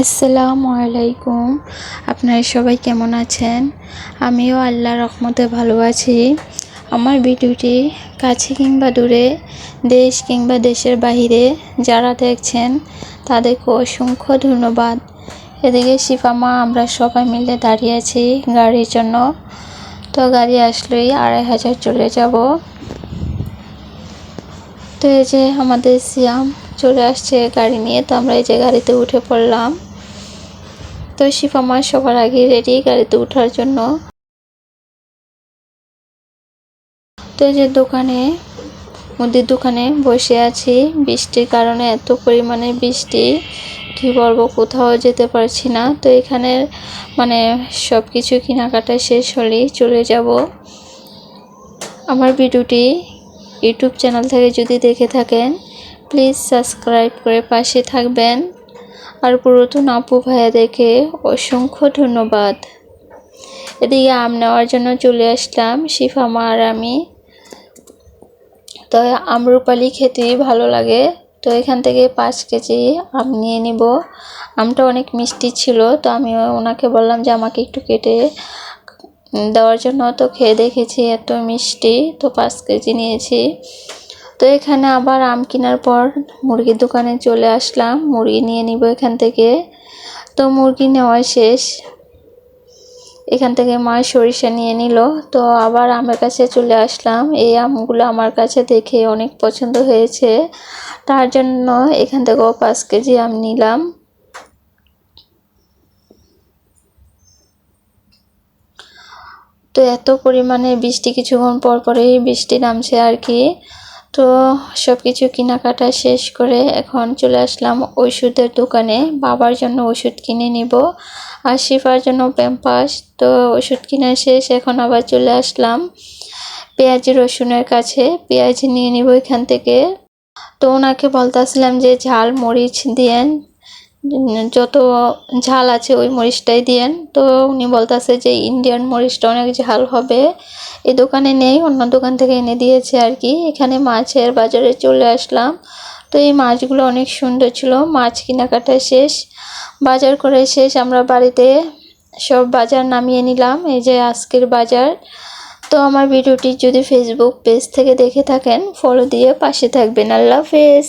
আসসালামু আলাইকুম। আপনারা সবাই কেমন আছেন? আমিও আল্লাহ রহমতে ভালো আছি। আমার ভিডিওটি কাছে কিংবা দূরে, দেশ কিংবা দেশের বাহিরে যারা দেখছেন, তাদেরকে অসংখ্য ধন্যবাদ। এদিকে শিফামা আমরা সবাই মিলে দাঁড়িয়ে আছি গাড়ির জন্য। তো গাড়ি আসলেই আড়াই হাজার চলে যাব। তো এই যে আমাদের সিয়াম চলে আসছে গাড়ি নিয়ে, তো আমরা এই যে গাড়িতে উঠে পড়লাম। তো শিফামা সবার আগে রেডি গাড়িতে ওঠার জন্য। তো যে দোকানে, মুদির দোকানে বসে আছি। বৃষ্টির কারণে এত পরিমাণে বৃষ্টি, কি বলব, কোথাও যেতে পারছি না। তো এখানে মানে সব কিছু কেনাকাটা শেষ হলেই চলে যাব। আমার ভিডিওটি ইউটিউব চ্যানেল থেকে যদি দেখে থাকেন প্লিজ সাবস্ক্রাইব করে পাশে থাকবেন। আর পুরাতন আপু ভাইয়াদেরকে অসংখ্য ধন্যবাদ। এদিকে আম নেওয়ার জন্য চলে আসলাম শিফামা আর আমি। তো আমরুপালি খেতেই ভালো লাগে, তো এখান থেকে পাঁচ কেজি আম নিয়ে নিব। আমটা অনেক মিষ্টি ছিল, তো আমি ওনাকে বললাম যে আমাকে একটু কেটে দেওয়ার জন্য। তো খেয়ে দেখেছি এত মিষ্টি, তো পাঁচ কেজি নিয়েছি। তো এখানে আবার আম কেনার পর মুরগির দোকানে চলে আসলাম। মুরগি নিয়ে নিব এখান থেকে। তো মুরগি নেওয়া শেষ। এখান থেকে মা সরিষা নিয়ে নিল। তো আবার আমের কাছে চলে আসলাম। এই আমগুলো আমার কাছে দেখে অনেক পছন্দ হয়েছে। তার জন্য এখান থেকেও পাঁচ কেজি আম নিলাম। তো এত পরিমাণে বৃষ্টি কিছুক্ষণ পর পরেই বৃষ্টি নামছে আর কি। তো সব কিছু কেনাকাটা শেষ করে এখন চলে আসলাম ওষুধের দোকানে। বাবার জন্য ওষুধ কিনে নিব আর শিফার জন্য প্যাম্পাস। তো ওষুধ কিনা শেষ, এখন আবার চলে আসলাম পেঁয়াজ রসুনের কাছে। পেঁয়াজ নিয়ে নিব এখান থেকে। তো ওনাকে বলতেছিলাম যে ঝাল মরিচ দিয়েন। যত ঝাল আছে ওই মরিচটাই দিয়েন। তো উনি বলতেছে যে ইন্ডিয়ান মরিচটা অনেক ঝাল হবে। এই দোকানে নেই, অন্য দোকান থেকে এনে দিয়েছে আর কি। এখানে মাছের বাজারে চলে আসলাম। তো এই মাছগুলো অনেক সুন্দর ছিল। মাছ কেনাকাটা শেষ, বাজার করে শেষ। আমরা বাড়িতে সব বাজার নামিয়ে নিলাম। এই যে আজকের বাজার। তো আমার ভিডিওটি যদি ফেসবুক পেজ থেকে দেখে থাকেন ফলো দিয়ে পাশে থাকবেন। আল্লাহ হাফেজ।